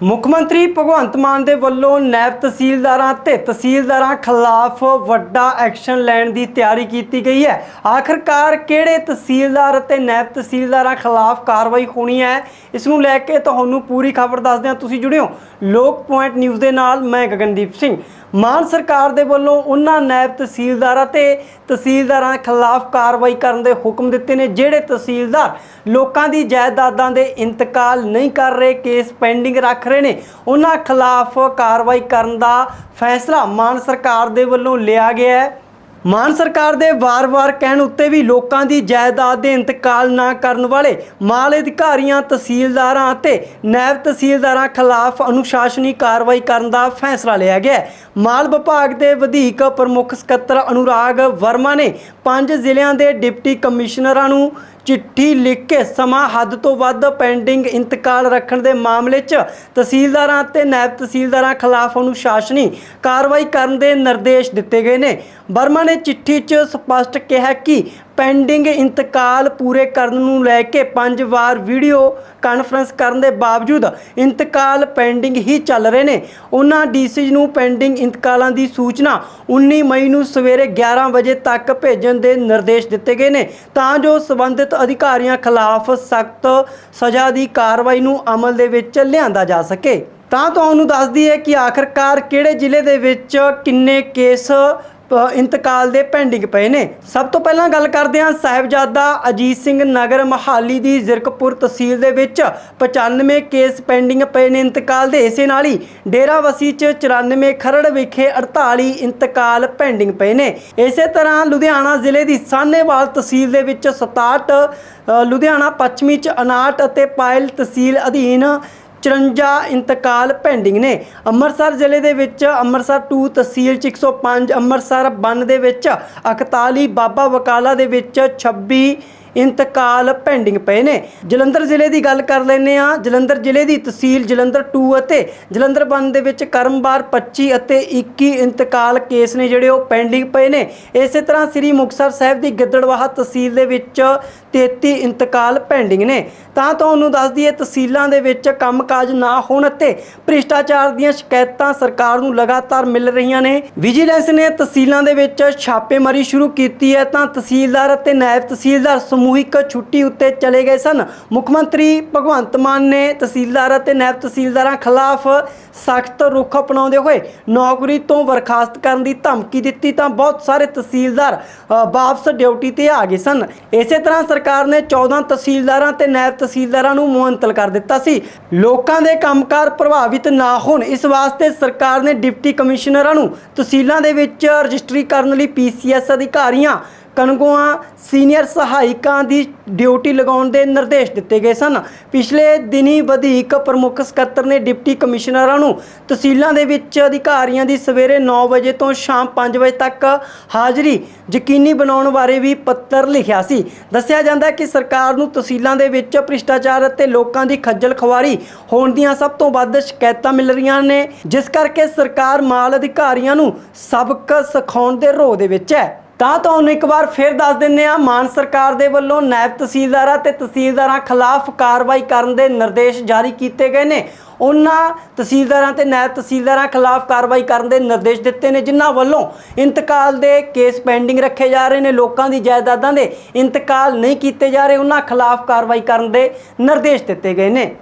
ਮੁੱਖ ਮੰਤਰੀ ਭਗਵੰਤ ਮਾਨ ਦੇ ਵੱਲੋਂ ਨੈਬ ਤਹਿਸੀਲਦਾਰਾਂ ਤੇ ਤਹਿਸੀਲਦਾਰਾਂ ਖਿਲਾਫ ਵੱਡਾ ਐਕਸ਼ਨ ਲੈਣ ਦੀ ਤਿਆਰੀ ਕੀਤੀ ਗਈ ਹੈ। ਆਖਰਕਾਰ ਕਿਹੜੇ ਤਹਿਸੀਲਦਾਰ ਅਤੇ ਨੈਬ ਤਹਿਸੀਲਦਾਰਾਂ ਖਿਲਾਫ ਕਾਰਵਾਈ ਹੋਣੀ ਹੈ, ਇਸ ਨੂੰ ਲੈ ਕੇ ਤੁਹਾਨੂੰ ਪੂਰੀ ਖਬਰ ਦੱਸਦੇ ਹਾਂ ਤੁਸੀਂ ਜੁੜਿਓ ਲੋਕ ਪੁਆਇੰਟ ਨਿਊਜ਼ ਦੇ ਨਾਲ, ਮੈਂ ਗਗਨਦੀਪ ਸਿੰਘ। ਮਾਨ ਸਰਕਾਰ ਦੇ ਵੱਲੋਂ ਉਹਨਾਂ ਨਾਇਬ ਤਹਿਸੀਲਦਾਰਾਂ ਤੇ ਤਹਿਸੀਲਦਾਰਾਂ ਖਿਲਾਫ ਕਾਰਵਾਈ ਕਰਨ ਦੇ ਹੁਕਮ ਦਿੱਤੇ ਨੇ, ਜਿਹੜੇ ਤਹਿਸੀਲਦਾਰ ਲੋਕਾਂ ਦੀ ਜਾਇਦਾਦਾਂ ਦੇ ਇੰਤਕਾਲ ਨਹੀਂ ਕਰ ਰਹੇ, ਕੇਸ ਪੈਂਡਿੰਗ ਰੱਖ ਰਹੇ ਨੇ। ਉਹਨਾਂ ਖਿਲਾਫ ਕਾਰਵਾਈ ਕਰਨ ਦਾ ਫੈਸਲਾ ਮਾਨ ਸਰਕਾਰ ਦੇ ਵੱਲੋਂ ਲਿਆ ਗਿਆ ਹੈ। ਮਾਨ ਸਰਕਾਰ ਦੇ ਵਾਰ-ਵਾਰ ਕਹਿਣ ਉੱਤੇ ਵੀ ਲੋਕਾਂ ਦੀ ਜਾਇਦਾਦ ਦੇ ਇੰਤਕਾਲ ਨਾ ਕਰਨ ਵਾਲੇ ਮਾਲ ਅਧਿਕਾਰੀਆਂ, ਤਹਿਸੀਲਦਾਰਾਂ ਅਤੇ ਨਾਇਬ ਤਹਿਸੀਲਦਾਰਾਂ ਖਿਲਾਫ ਅਨੁਸ਼ਾਸਨੀ ਕਾਰਵਾਈ ਕਰਨ ਦਾ ਫੈਸਲਾ ਲਿਆ ਗਿਆ ਮਾਲ ਵਿਭਾਗ ਦੇ ਵਧੀਕ ਪ੍ਰਮੁੱਖ ਸਕੱਤਰ ਅਨੁਰਾਗ ਵਰਮਾ ਨੇ ਪੰਜ ਜ਼ਿਲ੍ਹਿਆਂ ਦੇ ਡਿਪਟੀ ਕਮਿਸ਼ਨਰਾਂ ਨੂੰ ਚਿੱਠੀ ਲਿਖ ਕੇ ਸਮਾਂ ਹੱਦ ਤੋਂ ਵੱਧ ਪੈਂਡਿੰਗ ਇੰਤਕਾਲ ਰੱਖਣ ਦੇ ਮਾਮਲੇ 'ਚ ਤਹਿਸੀਲਦਾਰਾਂ ਅਤੇ ਨਾਇਬ ਤਹਿਸੀਲਦਾਰਾਂ ਖਿਲਾਫ ਅਨੁਸ਼ਾਸਨੀ ਕਾਰਵਾਈ ਕਰਨ ਦੇ ਨਿਰਦੇਸ਼ ਦਿੱਤੇ ਗਏ ਨੇ। ਬਰਮਾ ਨੇ ਚਿੱਠੀ 'ਚ ਸਪਸ਼ਟ ਕਿਹਾ ਕਿ ਪੈਂਡਿੰਗ ਇੰਤਕਾਲ ਪੂਰੇ ਕਰਨ ਨੂੰ ਲੈ ਕੇ ਪੰਜ ਵਾਰ ਵੀਡੀਓ ਕਾਨਫਰੰਸ ਕਰਨ ਦੇ ਬਾਵਜੂਦ ਇੰਤਕਾਲ ਪੈਂਡਿੰਗ ਹੀ ਚੱਲ ਰਹੇ ਨੇ। ਉਹਨਾਂ ਡੀਸੀਜ਼ ਨੂੰ ਪੈਂਡਿੰਗ ਇੰਤਕਾਲਾਂ ਦੀ ਸੂਚਨਾ 19 ਮਈ ਨੂੰ ਸਵੇਰੇ 11 ਵਜੇ ਤੱਕ ਭੇਜਣ ਦੇ ਨਿਰਦੇਸ਼ ਦਿੱਤੇ ਗਏ ਨੇ। ਤਾਂ ਜੋ ਸਬੰਧਿਤ ਅਧਿਕਾਰੀਆਂ ਖਿਲਾਫ ਸਖਤ ਸਜ਼ਾ ਦੀ ਕਾਰਵਾਈ ਨੂੰ ਅਮਲ ਦੇ ਵਿੱਚ ਲਿਆਂਦਾ ਜਾ ਸਕੇ। ਤਾਂ ਤੁਹਾਨੂੰ ਦੱਸਦੀ ਹੈ ਕਿ ਆਖਰਕਾਰ ਕਿਹੜੇ ਜ਼ਿਲ੍ਹੇ ਦੇ ਵਿੱਚ ਕਿੰਨੇ ਕੇਸ ਇੰਤਕਾਲ ਦੇ ਪੈਂਡਿੰਗ ਪਏ ਨੇ। ਸਭ ਤੋਂ ਪਹਿਲਾਂ ਗੱਲ ਕਰਦੇ ਹਾਂ ਸਾਹਿਬਜ਼ਾਦਾ ਅਜੀਤ ਸਿੰਘ ਨਗਰ ਮਹਾਲੀ ਦੀ ਜ਼ਿਰਕਪੁਰ ਤਹਿਸੀਲ ਦੇ ਵਿੱਚ। 95 ਕੇਸ ਪੈਂਡਿੰਗ ਪਏ ਨੇ ਇੰਤਕਾਲ ਦੇ। ਇਸੇ ਨਾਲ ਹੀ ਡੇਰਾਵਸੀ ਚ 94 ਖਰੜ ਵਿਖੇ 48 ਇੰਤਕਾਲ ਪੈਂਡਿੰਗ ਪਏ ਨੇ। ਇਸੇ ਤਰ੍ਹਾਂ ਲੁਧਿਆਣਾ ਜ਼ਿਲ੍ਹੇ ਦੀ ਸਾਹਨੇਵਾਲ ਤਹਿਸੀਲ ਦੇ ਵਿੱਚ 67 ਲੁਧਿਆਣਾ ਪੱਛਮੀ ਚ 59 ਅਤੇ ਪਾਇਲ ਤਹਿਸੀਲ ਅਧੀਨ 54 ਇੰਤਕਾਲ ਪੈਂਡਿੰਗ ਨੇ। ਅੰਮ੍ਰਿਤਸਰ ਜ਼ਿਲ੍ਹੇ ਦੇ ਵਿੱਚ ਅੰਮ੍ਰਿਤਸਰ 2 ਤਹਿਸੀਲ ਚ 105 ਅੰਮ੍ਰਿਤਸਰ 1 ਦੇ ਵਿੱਚ 41 ਬਾਬਾ ਬਕਾਲਾ ਦੇ ਵਿੱਚ 26 ਇੰਤਕਾਲ ਪੈਂਡਿੰਗ ਪਏ ਨੇ। ਜਲੰਧਰ ਜ਼ਿਲ੍ਹੇ ਦੀ ਗੱਲ ਕਰ ਲੈਂਦੇ ਆ ਜਲੰਧਰ ਜ਼ਿਲ੍ਹੇ ਦੀ ਤਹਿਸੀਲ ਜਲੰਧਰ 2 ਅਤੇ ਜਲੰਧਰ 1 ਦੇ ਵਿੱਚ ਕਰਮਵਾਰ 25 ਅਤੇ 21 ਇੰਤਕਾਲ ਕੇਸ ਨੇ ਜਿਹੜੇ ਉਹ ਪੈਂਡਿੰਗ ਪਏ ਨੇ। ਇਸੇ ਤਰ੍ਹਾਂ ਸ੍ਰੀ ਮੁਕਤਸਰ ਸਾਹਿਬ ਦੀ ਗਿੱਦੜਵਾਹਾ ਤਹਿਸੀਲ ਦੇ ਵਿੱਚ 33 ਇੰਤਕਾਲ ਪੈਂਡਿੰਗ ਨੇ। ਤਾਂ ਤੁਹਾਨੂੰ ਦੱਸ ਦਈਏ, ਤਹਿਸੀਲਾਂ ਦੇ ਵਿੱਚ ਕੰਮਕਾਜ ਨਾ ਹੋਣ ਅਤੇ ਭ੍ਰਿਸ਼ਟਾਚਾਰ ਦੀਆਂ ਸ਼ਿਕਾਇਤਾਂ ਸਰਕਾਰ ਨੂੰ ਲਗਾਤਾਰ ਮਿਲ ਰਹੀਆਂ ਨੇ। ਵਿਜੀਲੈਂਸ ਨੇ ਤਹਿਸੀਲਾਂ ਦੇ ਵਿੱਚ ਛਾਪੇਮਾਰੀ ਸ਼ੁਰੂ ਕੀਤੀ ਹੈ ਤਾਂ ਤਹਿਸੀਲਦਾਰ ਅਤੇ ਨਾਇਬ ਤਹਿਸੀਲਦਾਰ ਸਮੂਹਿਕ ਛੁੱਟੀ ਉੱਤੇ ਚਲੇ ਗਏ ਸਨ। ਮੁੱਖ ਮੰਤਰੀ ਭਗਵੰਤ ਮਾਨ ਨੇ ਤਹਿਸੀਲਦਾਰ ਅਤੇ ਨਾਇਬ ਤਹਿਸੀਲਦਾਰਾਂ ਖਿਲਾਫ ਸਖਤ ਰੁਖ ਅਪਣਾਉਂਦੇ ਹੋਏ ਨੌਕਰੀ ਤੋਂ ਬਰਖਾਸਤ ਕਰਨ ਦੀ ਧਮਕੀ ਦਿੱਤੀ ਤਾਂ ਬਹੁਤ ਸਾਰੇ ਤਹਿਸੀਲਦਾਰ ਵਾਪਸ ਡਿਊਟੀ ਤੇ ਆ ਗਏ ਸਨ। ਇਸੇ ਤਰ੍ਹਾਂ ਸਰਕਾਰ ਨੇ 14 ਤਹਿਸੀਲਦਾਰਾਂ ਤੇ ਨਾਇਬ ਤਹਿਸੀਲਦਾਰਾਂ ਨੂੰ ਮੁਅੰਤਲ ਕਰ ਦਿੱਤਾ ਸੀ। ਲੋਕਾਂ ਦੇ ਕੰਮਕਾਰ ਪ੍ਰਭਾਵਿਤ ਨਾ ਹੋਣ, ਇਸ ਵਾਸਤੇ ਸਰਕਾਰ ਨੇ ਡਿਪਟੀ ਕਮਿਸ਼ਨਰਾਂ ਨੂੰ ਤਹਿਸੀਲਾਂ ਦੇ ਵਿੱਚ ਰਜਿਸਟਰੀ ਕਰਨ ਲਈ ਪੀਸੀਐਸ ਅਧਿਕਾਰੀਆਂ ਕਨਗੋਆਂ ਸੀਨੀਅਰ ਸਹਾਇਕਾਂ ਦੀ ਡਿਊਟੀ ਲਗਾਉਣ ਦੇ ਨਿਰਦੇਸ਼ ਦਿੱਤੇ ਗਏ ਸਨ। ਪਿਛਲੇ ਦਿਨੀ ਵਧੀਕ ਪ੍ਰਮੁੱਖ ਸਕੱਤਰ ਨੇ ਡਿਪਟੀ ਕਮਿਸ਼ਨਰਾਂ ਨੂੰ ਤਹਿਸੀਲਾਂ ਦੇ ਵਿੱਚ ਅਧਿਕਾਰੀਆਂ ਦੀ ਸਵੇਰੇ 9 ਵਜੇ ਤੋਂ ਸ਼ਾਮ 5 ਵਜੇ ਤੱਕ ਹਾਜ਼ਰੀ ਯਕੀਨੀ ਬਣਾਉਣ ਬਾਰੇ ਵੀ ਪੱਤਰ ਲਿਖਿਆ ਸੀ। ਦੱਸਿਆ ਜਾਂਦਾ ਹੈ ਕਿ ਸਰਕਾਰ ਨੂੰ ਤਹਿਸੀਲਾਂ ਦੇ ਵਿੱਚ ਭ੍ਰਿਸ਼ਟਾਚਾਰ ਅਤੇ ਲੋਕਾਂ ਦੀ ਖੱਜਲ ਖਵਾਰੀ ਹੋਣ ਦੀਆਂ ਸਭ ਤੋਂ ਵੱਧ ਸ਼ਿਕਾਇਤਾਂ ਮਿਲ ਰਹੀਆਂ ਨੇ, ਜਿਸ ਕਰਕੇ ਸਰਕਾਰ ਮਾਲ ਅਧਿਕਾਰੀਆਂ ਨੂੰ ਸਬਕ ਸਿਖਾਉਣ ਦੇ ਰੋਹ ਦੇ ਵਿੱਚ ਹੈ। ਤਾਂ ਤੁਹਾਨੂੰ ਇੱਕ ਵਾਰ ਫਿਰ ਦੱਸ ਦਿੰਨੇ ਆ ਮਾਨ ਸਰਕਾਰ ਦੇ ਵੱਲੋਂ ਨਾਇਬ ਤਹਿਸੀਲਦਾਰਾਂ ਤੇ ਤਹਿਸੀਲਦਾਰਾਂ ਖਿਲਾਫ ਕਾਰਵਾਈ ਕਰਨ ਦੇ ਨਿਰਦੇਸ਼ ਜਾਰੀ ਕੀਤੇ ਗਏ ਨੇ। ਉਹਨਾਂ ਤਹਿਸੀਲਦਾਰਾਂ ਤੇ ਨਾਇਬ ਤਹਿਸੀਲਦਾਰਾਂ ਖਿਲਾਫ ਕਾਰਵਾਈ ਕਰਨ ਦੇ ਨਿਰਦੇਸ਼ ਦਿੱਤੇ ਨੇ, ਜਿਨ੍ਹਾਂ ਵੱਲੋਂ ਇੰਤਕਾਲ ਦੇ ਕੇਸ ਪੈਂਡਿੰਗ ਰੱਖੇ ਜਾ ਰਹੇ ਨੇ, ਲੋਕਾਂ ਦੀ ਜਾਇਦਾਦਾਂ ਦੇ ਇੰਤਕਾਲ ਨਹੀਂ ਕੀਤੇ ਜਾ ਰਹੇ, ਉਹਨਾਂ ਖਿਲਾਫ ਕਾਰਵਾਈ ਕਰਨ ਦੇ ਨਿਰਦੇਸ਼ ਦਿੱਤੇ ਗਏ ਨੇ।